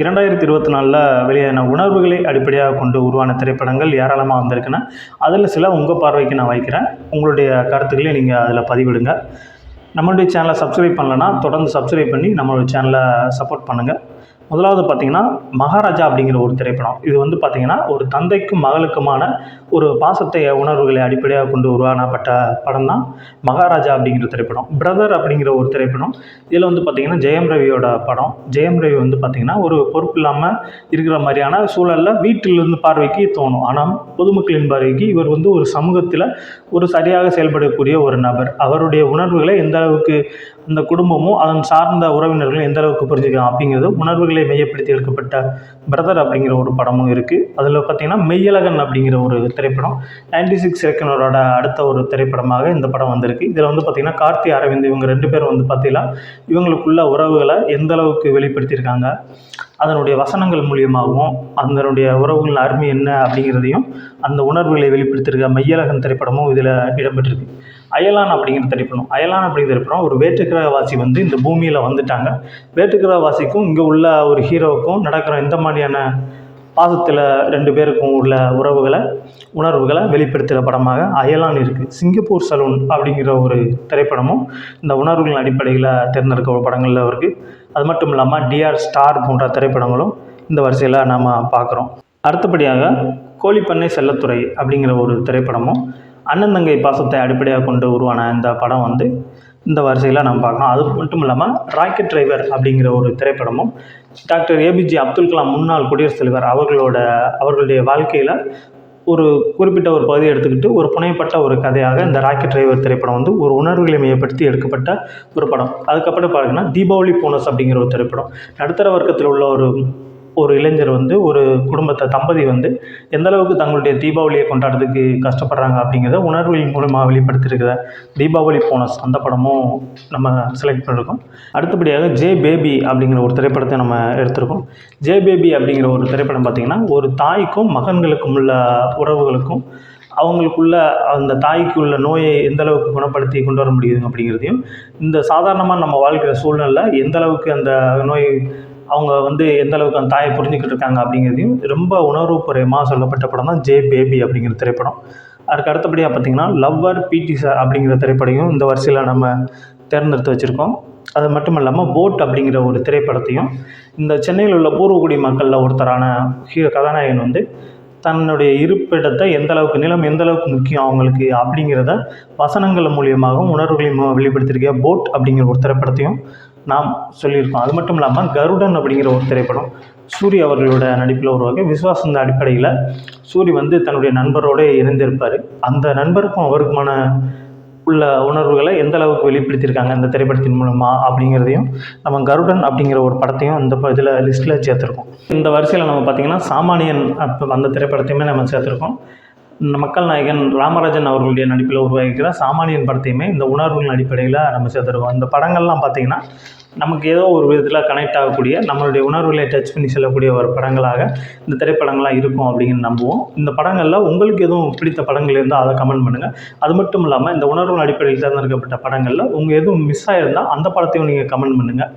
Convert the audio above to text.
இரண்டாயிரத்தி இருபத்தி நாலில் வெளியான உணர்வுகளை அடிப்படையாக கொண்டு உருவான திரைப்படங்கள் ஏராளமாக வந்திருக்குன்னா அதில் சில உங்கள் பார்வைக்கு நான் வைக்கிறேன். உங்களுடைய கருத்துக்களை நீங்கள் அதில் பதிவிடுங்க. நம்மளுடைய சேனலை சப்ஸ்கிரைப் பண்ணலன்னா தொடர்ந்து சப்ஸ்கிரைப் பண்ணி நம்மளுடைய சேனலை சப்போர்ட் பண்ணுங்கள் முதலாவது பார்த்தீங்கன்னா மகாராஜா அப்படிங்கிற ஒரு திரைப்படம். இது வந்து பார்த்தீங்கன்னா ஒரு தந்தைக்கும் மகளுக்குமான ஒரு பாசத்தை உணர்வுகளை அடிப்படையாக கொண்டு உருவானப்பட்ட படம் தான் மகாராஜா அப்படிங்கிற திரைப்படம். பிரதர் அப்படிங்கிற ஒரு திரைப்படம். இதில் வந்து பார்த்திங்கன்னா ஜெயம் ரவியோட படம். ஜெயம் ரவி வந்து பார்த்திங்கன்னா ஒரு பொறுப்பு இல்லாமல் இருக்கிற மாதிரியான சூழலில் வீட்டிலிருந்து பார்வைக்கு தோணும். ஆனால் பொதுமக்களின் பார்வைக்கு இவர் வந்து ஒரு சமூகத்தில் ஒரு சரியாக செயல்படக்கூடிய ஒரு நபர். அவருடைய உணர்வுகளை எந்த அளவுக்கு அந்த குடும்பமும் அதன் சார்ந்த உறவினர்களும் எந்த அளவுக்கு புரிஞ்சுக்கலாம் அப்படிங்கிறது உணர்வுகளை மையப்படுத்தி எடுக்கப்பட்ட பிரதர் அப்படிங்கிற ஒரு படமும் இருக்குது அதில் பார்த்தீங்கன்னா மெய்யழகன் அப்படிங்கிற ஒரு திரைப்படம். நைன்டி சிக்ஸ் இயக்குனரோட அடுத்த ஒரு திரைப்படமாக இந்த படம் வந்திருக்கு. இதில் வந்து பார்த்திங்கன்னா கார்த்தி அரவிந்த் இவங்க ரெண்டு பேரும் வந்து பார்த்தீங்கன்னா இவங்களுக்குள்ள உறவுகளை எந்த அளவுக்கு வெளிப்படுத்தியிருக்காங்க? அதனுடைய வசனங்கள் மூலியமாகவும் அதனுடைய உறவுகளின் அருமை என்ன அப்படிங்கிறதையும் அந்த உணர்வுகளை வெளிப்படுத்தியிருக்க மையலகன் திரைப்படமும் இதில் இடம்பெற்றிருக்கு. அயலான் அப்படிங்கிற திரைப்படம். அயலான் அப்படிங்கிற திரைப்படம் ஒரு வேற்றுக்கிரகவாசி வந்து இந்த பூமியில் வந்துட்டாங்க. வேற்றுக்கிரகவாசிக்கும் இங்கே உள்ள ஒரு ஹீரோவுக்கும் நடக்கிற இந்த மாதிரியான பாசத்தில் ரெண்டு பேருக்கும் உள்ள உறவுகளை உணர்வுகளை வெளிப்படுத்துகிற படமாக அயலான் இருக்குது சிங்கப்பூர் சலூன் அப்படிங்கிற ஒரு திரைப்படமும் இந்த உணர்வுகளின் அடிப்படையில் தேர்ந்தெடுக்க படங்களில் இருக்குது அது மட்டும் இல்லாமல் டிஆர் ஸ்டார் போன்ற திரைப்படங்களும் இந்த வரிசையில் நாம் பார்க்குறோம். அடுத்தபடியாக கோழிப்பண்ணை செல்லத்துறை அப்படிங்கிற ஒரு திரைப்படமும் அண்ணன் தங்கை பாசத்தை அடிப்படையாக கொண்டு உருவான இந்த படம் வந்து இந்த வரிசையில் நம்ம பார்க்கலாம் அது மட்டும் இல்லாமல் ராக்கெட் டிரைவர் அப்படிங்கிற ஒரு திரைப்படமும் டாக்டர் ஏபிஜே அப்துல் கலாம் முன்னாள் குடியரசுத் தலைவர் அவர்களோட அவர்களுடைய வாழ்க்கையில் ஒரு குறிப்பிட்ட ஒரு பகுதியை எடுத்துக்கிட்டு ஒரு புனையப்பட்ட ஒரு கதையாக இந்த ராக்கெட் டிரைவர் திரைப்படம் வந்து ஒரு உணர்வுகளை மையப்படுத்தி எடுக்கப்பட்ட ஒரு படம். அதுக்கப்புறம் பார்த்தீங்கன்னா தீபாவளி போனஸ் அப்படிங்கிற ஒரு திரைப்படம். நடுத்தர வர்க்கத்தில் உள்ள ஒரு ஒரு இளைஞர் வந்து ஒரு குடும்பத்தை தம்பதி வந்து எந்த அளவுக்கு தங்களுடைய தீபாவளியை கொண்டாடுறதுக்கு கஷ்டப்படுறாங்க அப்படிங்கிறத உணர்வுகளின் மூலமாக வெளிப்படுத்தியிருக்கிற தீபாவளி போனஸ் அந்த படமும் நம்ம செலக்ட் பண்ணியிருக்கோம். அடுத்தபடியாக ஜே பேபி அப்படிங்கிற ஒரு திரைப்படத்தை நம்ம எடுத்திருக்கோம். ஜே பேபி அப்படிங்கிற ஒரு திரைப்படம் பார்த்திங்கன்னா ஒரு தாய்க்கும் மகன்களுக்கும் உள்ள உறவுகளுக்கும் அவங்களுக்குள்ள அந்த தாய்க்கு உள்ள நோயை எந்த அளவுக்கு குணப்படுத்தி கொண்டு வர முடியுது அப்படிங்கிறதையும் இந்த சாதாரணமாக நம்ம வாழ்க்கிற சூழ்நிலை எந்த அளவுக்கு அந்த நோய் அவங்க வந்து எந்த அளவுக்கு அந்த தாயை புரிஞ்சுக்கிட்டு இருக்காங்க அப்படிங்கிறதையும் ரொம்ப உணர்வுபூர்வமாக சொல்லப்பட்ட படம் தான் ஜே பேபி அப்படிங்கிற திரைப்படம். அதுக்கு அடுத்தபடியாக பார்த்திங்கன்னா லவ்வர் பிடி சார் அப்படிங்கிற திரைப்படையும் இந்த வரிசையில் நம்ம தேர்ந்தெடுத்து வச்சுருக்கோம். அது மட்டும் இல்லாமல் போட் அப்படிங்கிற ஒரு திரைப்படத்தையும் இந்த சென்னையில் உள்ள பூர்வகுடி மக்களில் ஒருத்தரான ஹீரோ கதாநாயகன் வந்து தன்னுடைய இருப்பிடத்தை எந்த அளவுக்கு நிலம் எந்த அளவுக்கு முக்கியம் அவங்களுக்கு அப்படிங்கிறத வசனங்கள் மூலியமாகவும் உணர்வுகளையும் வெளிப்படுத்தியிருக்க போட் அப்படிங்கிற ஒரு திரைப்படத்தையும் நாம் சொல்லியிருக்கோம். அது மட்டும் இல்லாமல் கருடன் அப்படிங்கிற ஒரு திரைப்படம் சூரி அவர்களோட நடிப்பில் உருவாக்க விசுவாசந்த அடிப்படையில் சூரி வந்து தன்னுடைய நண்பரோடு இணைந்திருப்பார். அந்த நண்பருக்கும் அவருக்குமான உள்ள உணர்வுகளை எந்த அளவுக்கு வெளிப்படுத்தியிருக்காங்க இந்த திரைப்படத்தின் மூலமாக அப்படிங்கிறதையும் நம்ம கருடன் அப்படிங்கிற ஒரு படத்தையும் அந்த இதில் லிஸ்ட்டில் சேர்த்துருக்கோம். இந்த வரிசையில் நம்ம பார்த்திங்கன்னா சாமானியன் அப்போ அந்த திரைப்படத்தையுமே நம்ம சேர்த்துருக்கோம். மக்கள் நாயகன் ராமராஜன் அவர்களுடைய நடிப்பில் உருவாகிக்கிற சாமானியன் படத்தையுமே இந்த உணர்வுகளின் அடிப்படையில் நம்ம சேர்த்துருக்கோம் இந்த படங்கள்லாம் பார்த்திங்கன்னா நமக்கு ஏதோ ஒரு விதத்தில் கனெக்ட் ஆகக்கூடிய நம்மளுடைய உணர்வுகளை டச் பண்ணி செல்லக்கூடிய ஒரு படங்களாக இந்த திரைப்படங்கள்லாம் இருக்கும் அப்படின்னு நம்புவோம். இந்த படங்களில் உங்களுக்கு எதுவும் பிடித்த படங்கள் இருந்தால் அதை கமெண்ட் பண்ணுங்கள் அது மட்டும் இல்லாமல் இந்த உணர்வுகள் அடிப்படையில் தேர்ந்தெடுக்கப்பட்ட படங்களில் உங்கள் எதுவும் மிஸ் ஆகிருந்தால் அந்த படத்தையும் நீங்கள் கமெண்ட் பண்ணுங்கள்